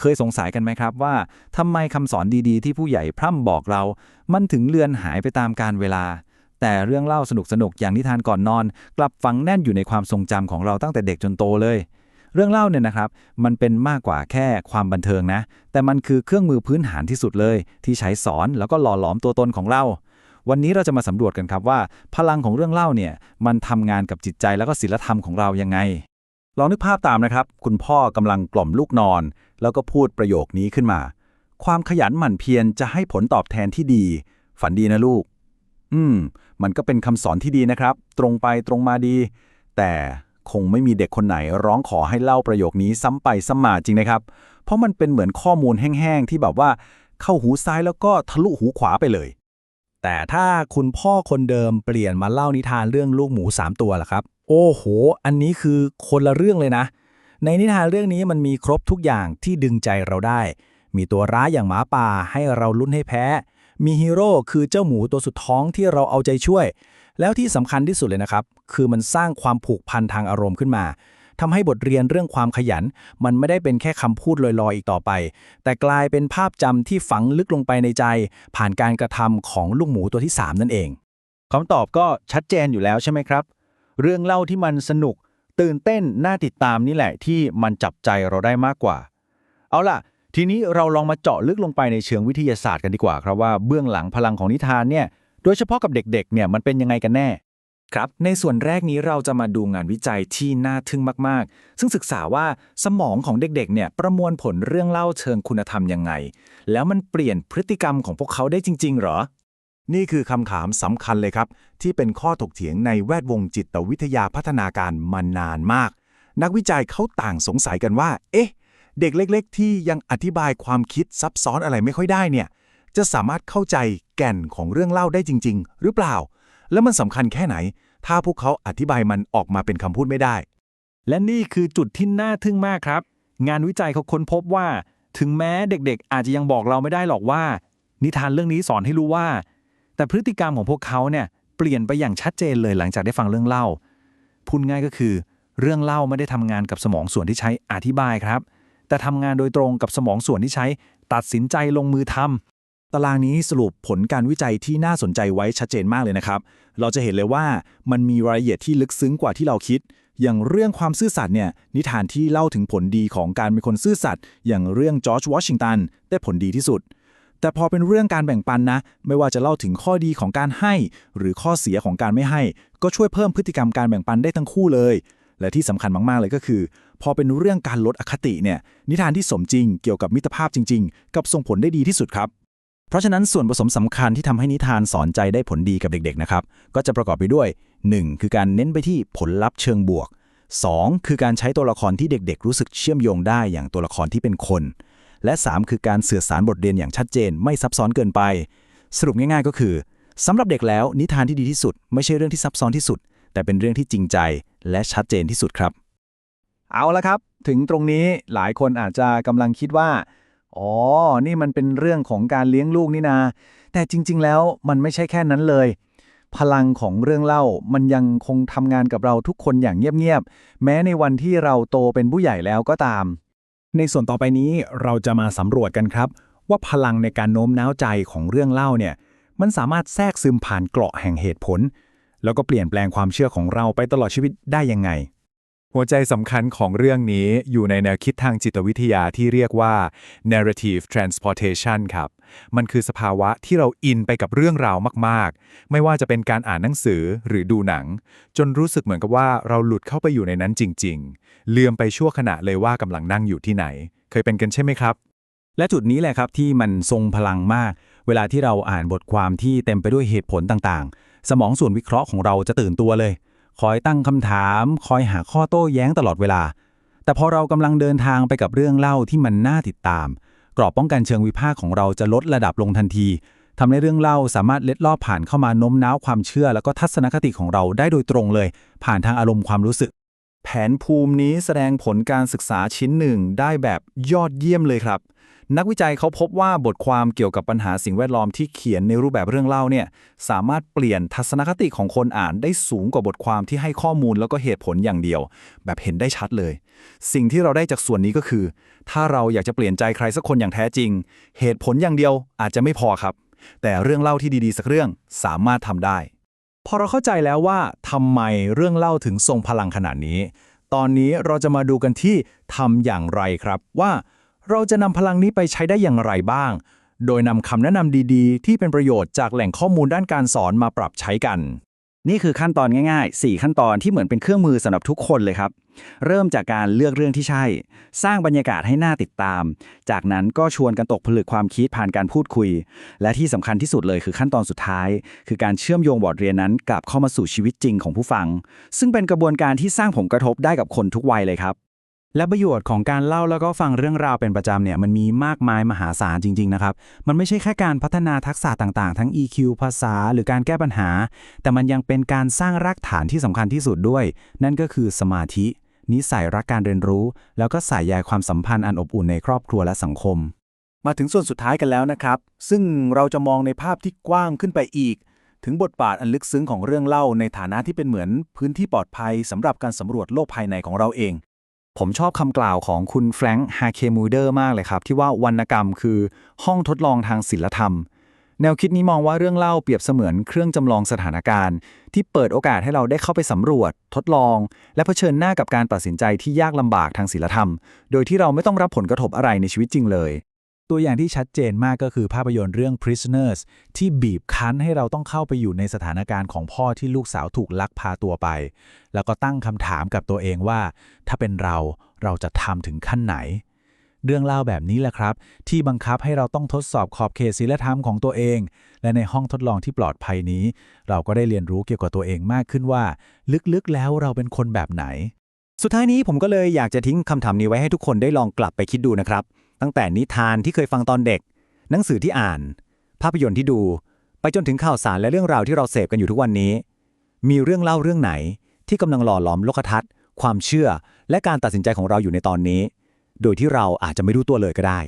เคยสงสัยกันไหมครับว่าทำไมคำสอนดีๆ ที่ผู้ใหญ่พร่ำบอกเรา มันถึงเลือนหายไปตามกาลเวลา แต่เรื่องเล่าสนุกๆอย่างนิทานก่อนนอน กลับฝังแน่นอยู่ในความทรงจำของเราตั้งแต่เด็กจนโตเลย เรื่องเล่าเนี่ยนะครับ มันเป็นมากกว่าแค่ความบันเทิงนะ แต่มันคือเครื่องมือพื้นฐานที่สุดเลย ที่ใช้สอนแล้วก็หล่อหลอมตัวตนของเราวันนี้เราจะมาสำรวจกันครับว่า พลังของเรื่องเล่าเนี่ยมันทำงานกับจิตใจแล้วก็ศีลธรรมของเรายังไง ลองนึกภาพตามนะครับ คุณพ่อกำลังกล่อมลูกนอน แล้วก็พูดประโยคนี้ขึ้นมา ความขยันหมั่นเพียรจะให้ผลตอบแทนที่ดี ฝันดีนะลูก อืม มันก็เป็นคำสอนที่ดีนะครับ ตรงไปตรงมาดี แต่คงไม่มีเด็กคนไหนร้องขอให้เล่าประโยคนี้ซ้ำไปซ้ำมาจริงนะครับ เพราะมันเป็นเหมือนข้อมูลแห้งๆที่แบบว่า เข้าหูซ้ายแล้วก็ทะลุหูขวาไปเลย แต่ถ้าคุณพ่อคนเดิมเปลี่ยนมาเล่านิทานเรื่องลูกหมู3ตัวล่ะครับ โอ้โห อันนี้คือคนละเรื่องเลยนะ ในนิทานเรื่องนี้มันมีครบทุกอย่างที่ดึงใจเราได้ มีตัวร้ายอย่างหมาป่าให้เราลุ้นให้แพ้ มีฮีโร่คือเจ้าหมูตัวสุดท้องที่เราเอาใจช่วย แล้วที่สำคัญที่สุดเลยนะครับ คือมันสร้างความผูกพันทางอารมณ์ขึ้นมาทำให้บทเรียนเรื่องความขยัน มันไม่ได้เป็นแค่คำพูดลอยๆอีกต่อไป แต่กลายเป็นภาพจำที่ฝังลึกลงไปในใจ ผ่านการกระทำของลูกหมูตัวที่ 3 นั่นเองคำตอบก็ชัดเจนอยู่แล้วใช่ไหมครับ เรื่องเล่าที่มันสนุก ตื่นเต้นน่าติดตามนี่แหละที่มันจับใจเราได้มากกว่า เอาล่ะ ทีนี้เราลองมาเจาะลึกลงไปในเชิงวิทยาศาสตร์กันดีกว่าครับว่าเบื้องหลังพลังของนิทานเนี่ยโดยเฉพาะกับเด็กๆเนี่ยมันเป็นยังไงกันแน่ครับ ในส่วนแรกนี้เราจะมาดูงานวิจัยที่น่าทึ่งมากๆ ซึ่งศึกษาว่าสมองของเด็กๆ เนี่ยประมวลผลเรื่องเล่าเชิงคุณธรรมยังไง แล้วมันเปลี่ยนพฤติกรรมของพวกเขาได้จริง ๆ หรอ นี่คือคำถามสำคัญเลยครับ ที่เป็นข้อถกเถียงในแวดวงจิตวิทยาพัฒนาการมานานมาก นักวิจัยเขาต่างสงสัยกันว่า เอ๊ะ เด็กเล็ก ๆ ที่ยังอธิบายความคิดซับซ้อนอะไรไม่ค่อยได้เนี่ย จะสามารถเข้าใจแก่นของเรื่องเล่าได้จริง ๆ หรือเปล่า แล้วมันสำคัญแค่ไหน ถ้าพวกเขาอธิบายมันออกมาเป็นคำพูดไม่ได้ และนี่คือจุดที่น่าทึ่งมากครับ งานวิจัยเขาค้นพบว่า ถึงแม้เด็กๆ อาจจะยังบอกเราไม่ได้หรอกว่า นิทานเรื่องนี้สอนให้รู้ว่า แต่พฤติกรรมของพวกเขาเนี่ยเปลี่ยนไปอย่างชัดเจนเลยหลังจากได้ฟังเรื่องเล่า พูดง่ายก็คือ เรื่องเล่าไม่ได้ทำงานกับสมองส่วนที่ใช้อธิบายครับ แต่ทำงานโดยตรงกับสมองส่วนที่ใช้ ตัดสินใจลงมือทำตารางนี้สรุปผลการวิจัยที่น่าสนใจไว้ชัดเจนมากเลยนะครับ เราจะเห็นเลยว่ามันมีรายละเอียดที่ลึกซึ้งกว่าที่เราคิด อย่างเรื่องความซื่อสัตย์เนี่ย นิทานที่เล่าถึงผลดีของการเป็นคนซื่อสัตย์อย่างเรื่องจอร์จวอชิงตันได้ผลดีที่สุด แต่พอเป็นเรื่องการแบ่งปันนะ ไม่ว่าจะเล่าถึงข้อดีของการให้ หรือข้อเสียของการไม่ให้ ก็ช่วยเพิ่มพฤติกรรมการแบ่งปันได้ทั้งคู่เลย และที่สำคัญมาก ๆ เลยก็คือ พอเป็นเรื่องการลดอคติเนี่ย นิทานที่สมจริงเกี่ยวกับมิตรภาพจริง ๆ กับส่งผลได้ดีที่สุดครับ เพราะฉะนั้นส่วนผสมสำคัญที่ทำให้นิทานสอนใจได้ผลดีกับเด็กๆนะครับ ก็จะประกอบไปด้วย 1. คือการเน้นไปที่ผลลัพธ์เชิงบวก 2. คือการใช้ตัวละครที่เด็ก ๆ รู้สึกเชื่อมโยงได้อย่างตัวละครที่เป็นคน และ 3 คือการสื่อสารบทเรียนอย่างชัดเจน ไม่ซับซ้อนเกินไป สรุปง่ายๆก็คือสำหรับเด็กแล้วนิทานที่ดีที่สุด ไม่ใช่เรื่องที่ซับซ้อนที่สุด แต่เป็นเรื่องที่จริงใจ และชัดเจนที่สุดครับ เอาละครับ ถึงตรงนี้หลายคนอาจจะกำลังคิดว่าอ๋อ นี่มันเป็นเรื่องของการเลี้ยงลูกนี่นา แต่จริง ๆ แล้วมันไม่ใช่แค่นั้นเลย พลังของเรื่องเล่ามันยังคงทำงานกับเราทุกคนอย่างเงียบ ๆ แม้ในวันที่เราโตเป็นผู้ใหญ่แล้วก็ตาม ในส่วนต่อไปนี้เราจะมาสำรวจกันครับ ว่าพลังในการโน้มน้าวใจของเรื่องเล่าเนี่ยมันสามารถแทรกซึมผ่านเกราะแห่งเหตุผล แล้วก็เปลี่ยนแปลงความเชื่อของเราไปตลอดชีวิตได้ยังไง หัวใจสำคัญของเรื่องนี้อยู่ในแนวคิดทางจิตวิทยาที่เรียกว่า narrative transportation ครับ มันคือสภาวะที่เราอินไปกับเรื่องราวมากๆ ไม่ว่าจะเป็นการอ่านหนังสือหรือดูหนัง จนรู้สึกเหมือนกับว่าเราหลุดเข้าไปอยู่ในนั้นจริงๆเลือมไปชั่วขณะเลยว่ากำลังนั่งอยู่ที่ไหน เคยเป็นกันใช่ไหมครับ และจุดนี้แหละครับที่มันทรงพลังมาก เวลาที่เราอ่านบทความที่เต็มไปด้วยเหตุผลต่างๆ สมองส่วนวิเคราะห์ของเราจะตื่นตัวเลย คอยตั้งคำถาม คอยหาข้อโต้แย้งตลอดเวลา แต่พอเรากำลังเดินทางไปกับเรื่องเล่าที่มันน่าติดตาม กรอบป้องกันเชิงวิพากษ์ของเราจะลดระดับลงทันทีทำให้เรื่องเล่าสามารถเล็ดลอบผ่านเข้ามาโน้มน้าวความเชื่อ แล้วก็ทัศนคติของเราได้โดยตรงเลย ผ่านทางอารมณ์ความรู้สึก แผนภูมินี้แสดงผลการศึกษาชิ้นหนึ่งได้แบบยอดเยี่ยมเลยครับ นักวิจัยเขาพบว่าบทความเกี่ยวกับปัญหาสิ่งแวดล้อมที่เขียนในรูปแบบเรื่องเล่าเนี่ยสามารถเปลี่ยนทัศนคติของคนอ่านได้สูงกว่าบทความที่ให้ข้อมูลแล้วก็เหตุผลอย่างเดียว แบบเห็นได้ชัดเลย สิ่งที่เราได้จากส่วนนี้ก็คือ ถ้าเราอยากจะเปลี่ยนใจใครสักคนอย่างแท้จริง เหตุผลอย่างเดียวอาจจะไม่พอครับ แต่เรื่องเล่าที่ดีๆสักเรื่องสามารถทำได้ พอเราเข้าใจแล้วว่าทำไมเรื่องเล่าถึงทรงพลังขนาดนี้ ตอนนี้เราจะมาดูกันที่ทำอย่างไรครับว่า เราจะนำพลังนี้ไปใช้ได้อย่างไรบ้าง โดยนำคำแนะนำดีๆ ที่เป็นประโยชน์จากแหล่งข้อมูลด้านการสอนมาปรับใช้กัน นี่คือขั้นตอนง่ายๆ 4 ขั้นตอนที่เหมือนเป็นเครื่องมือสำหรับทุกคนเลยครับ เริ่มจากการเลือกเรื่องที่ใช่ สร้างบรรยากาศให้น่าติดตาม จากนั้นก็ชวนกันตกผลึกความคิดผ่านการพูดคุย และที่สำคัญที่สุดเลยคือขั้นตอนสุดท้าย คือการเชื่อมโยงบทเรียนนั้นกลับเข้ามาสู่ชีวิตจริงของผู้ฟัง ซึ่งเป็นกระบวนการที่สร้างผลกระทบได้กับคนทุกวัยเลยครับ และประโยชน์ของการเล่าแล้วก็ฟังเรื่องราวเป็นประจำเนี่ยมันมีมากมายมหาศาลจริง ๆ นะครับ มันไม่ใช่แค่การพัฒนาทักษะต่างๆ ทั้ง EQ ภาษาหรือการแก้ปัญหา แต่มันยังเป็นการสร้างรากฐานที่สำคัญที่สุดด้วย นั่นก็คือสมาธิ นิสัยรักการเรียนรู้ แล้วก็สายใยความสัมพันธ์อันอบอุ่นในครอบครัวและสังคม มาถึงส่วนสุดท้ายกันแล้วนะครับ ซึ่งเราจะมองในภาพที่กว้างขึ้นไปอีก ถึงบทบาทอันลึกซึ้งของเรื่องเล่าในฐานะที่เป็นเหมือนพื้นที่ปลอดภัยสำหรับการสำรวจโลกภายในของเราเอง ผมชอบคำกล่าวของคุณแฟรงค์ฮาเคมูเดอร์มากเลยครับ ที่ว่าวรรณกรรมคือห้องทดลองทางศิลธรรม แนวคิดนี้มองว่าเรื่องเล่าเปรียบเสมือนเครื่องจำลองสถานการณ์ ที่เปิดโอกาสให้เราได้เข้าไปสำรวจ ทดลอง และเผชิญหน้ากับการตัดสินใจที่ยากลำบากทางศิลธรรม โดยที่เราไม่ต้องรับผลกระทบอะไรในชีวิตจริงเลย ตัวอย่างที่ชัดเจนมากก็คือภาพยนตร์เรื่อง Prisoners ที่บีบคั้นให้เราต้องเข้าไปอยู่ในสถานการณ์ของพ่อที่ลูกสาวถูกลักพาตัวไป แล้วก็ตั้งคำถามกับตัวเองว่า ถ้าเป็นเราเราจะทำถึงขั้นไหน เรื่องเล่าแบบนี้แหละครับ ที่บังคับให้เราต้องทดสอบขอบเขตศีลธรรมของตัวเอง และในห้องทดลองที่ปลอดภัยนี้ เราก็ได้เรียนรู้เกี่ยวกับตัวเองมากขึ้นว่า ลึกๆแล้วเราเป็นคนแบบไหน สุดท้ายนี้ผมก็เลยอยากจะทิ้งคำถามนี้ไว้ให้ทุกคนได้ลองกลับไปคิดดูนะครับ ตั้งแต่นิทานที่เคยฟังตอนเด็ก หนังสือที่อ่าน ภาพยนตร์ที่ดู ไปจนถึงข่าวสารและเรื่องราวที่เราเสพกันอยู่ทุกวันนี้ มีเรื่องเล่าเรื่องไหน ที่กำลังหล่อหลอมโลกทัศน์ ความเชื่อ และการตัดสินใจของเราอยู่ในตอนนี้ โดยที่เราอาจจะไม่รู้ตัวเลยก็ได้